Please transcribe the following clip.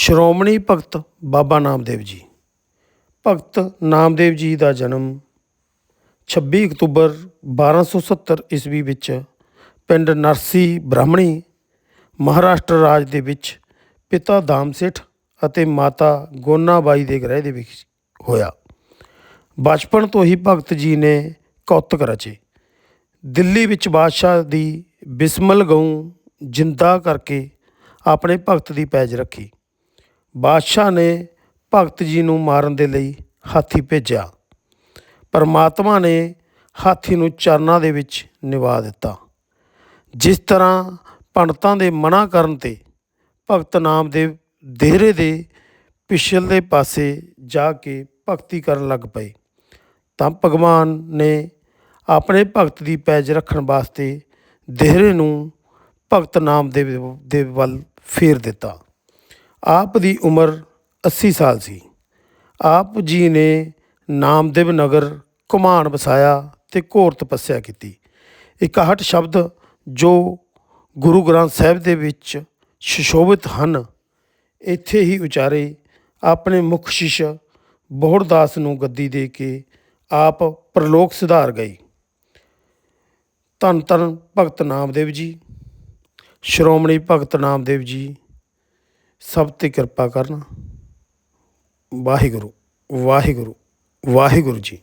ਸ਼੍ਰੋਮਣੀ ਭਗਤ ਬਾਬਾ ਨਾਮਦੇਵ ਜੀ। ਭਗਤ ਨਾਮਦੇਵ ਜੀ ਦਾ ਜਨਮ 26 ਅਕਤੂਬਰ 1270 ਈਸਵੀ ਵਿੱਚ ਪਿੰਡ ਨਰਸੀ ਬ੍ਰਾਹਮਣੀ ਮਹਾਰਾਸ਼ਟਰ ਰਾਜ ਦੇ ਵਿੱਚ ਪਿਤਾ ਦਾਮਸੇਠ ਅਤੇ ਮਾਤਾ ਗੋਨਾਬਾਈ ਦੇ ਗ੍ਰਹਿ ਦੇ ਵਿੱਚ ਹੋਇਆ। ਬਚਪਨ ਤੋਂ ਹੀ ਭਗਤ ਜੀ ਨੇ ਕੌਤਕ ਰਚੇ। ਦਿੱਲੀ ਵਿੱਚ ਬਾਦਸ਼ਾਹ ਦੀ ਬਿਸਮਲ ਗਊ ਜਿੰਦਾ ਕਰਕੇ ਆਪਣੇ ਭਗਤ ਦੀ ਪੈਜ ਰੱਖੀ। ਬਾਦਸ਼ਾਹ ਨੇ ਭਗਤ ਜੀ ਨੂੰ ਮਾਰਨ ਦੇ ਲਈ ਹਾਥੀ ਭੇਜਿਆ। ਪਰਮਾਤਮਾ ਨੇ ਹਾਥੀ ਨੂੰ ਚਰਨਾਂ ਦੇ ਵਿੱਚ ਨਿਵਾ ਦਿੱਤਾ। ਜਿਸ ਤਰ੍ਹਾਂ ਪੰਡਤਾਂ ਦੇ ਮਨਾ ਕਰਨ ਤੇ ਭਗਤ ਨਾਮਦੇਵ ਦੇਹਰੇ ਦੇ ਪਿਛਲੇ ਪਾਸੇ ਜਾ ਕੇ ਭਗਤੀ ਕਰਨ ਲੱਗ ਪਏ, ਤਾਂ ਭਗਵਾਨ ਨੇ ਆਪਣੇ ਭਗਤ ਦੀ ਪੈਜ ਰੱਖਣ ਵਾਸਤੇ ਦੇਹਰੇ ਨੂੰ ਭਗਤ ਨਾਮ ਦੇ ਵੱਲ ਫੇਰ ਦਿੱਤਾ। ਆਪ ਦੀ ਉਮਰ 80 ਸਾਲ ਸੀ। ਆਪ ਜੀ ਨੇ ਨਾਮਦੇਵ ਨਗਰ ਘੁਮਾਣ ਵਸਾਇਆ ਤੇ ਘੋਰ ਤਪੱਸਿਆ ਕੀਤੀ। 61 ਸ਼ਬਦ ਜੋ ਗੁਰੂ ਗ੍ਰੰਥ ਸਾਹਿਬ ਦੇ ਵਿੱਚ ਸੁਸ਼ੋਭਿਤ ਹਨ, ਇੱਥੇ ਹੀ ਉਚਾਰੇ ਆਪਣੇ ਮੁੱਖ ਸ਼ਿਸ਼ ਬੋਹੜਦਾਸ ਨੂੰ ਗੱਦੀ ਦੇ ਕੇ ਆਪ ਪ੍ਰਲੋਕ ਸੁਧਾਰ ਗਏ। ਧੰਨ ਧੰਨ ਭਗਤ ਨਾਮਦੇਵ ਜੀ, ਸ਼੍ਰੋਮਣੀ ਭਗਤ ਨਾਮਦੇਵ ਜੀ ਸਭ ਤੇ ਕਿਰਪਾ ਕਰਨ। ਵਾਹਿਗੁਰੂ ਵਾਹਿਗੁਰੂ ਵਾਹਿਗੁਰੂ ਜੀ।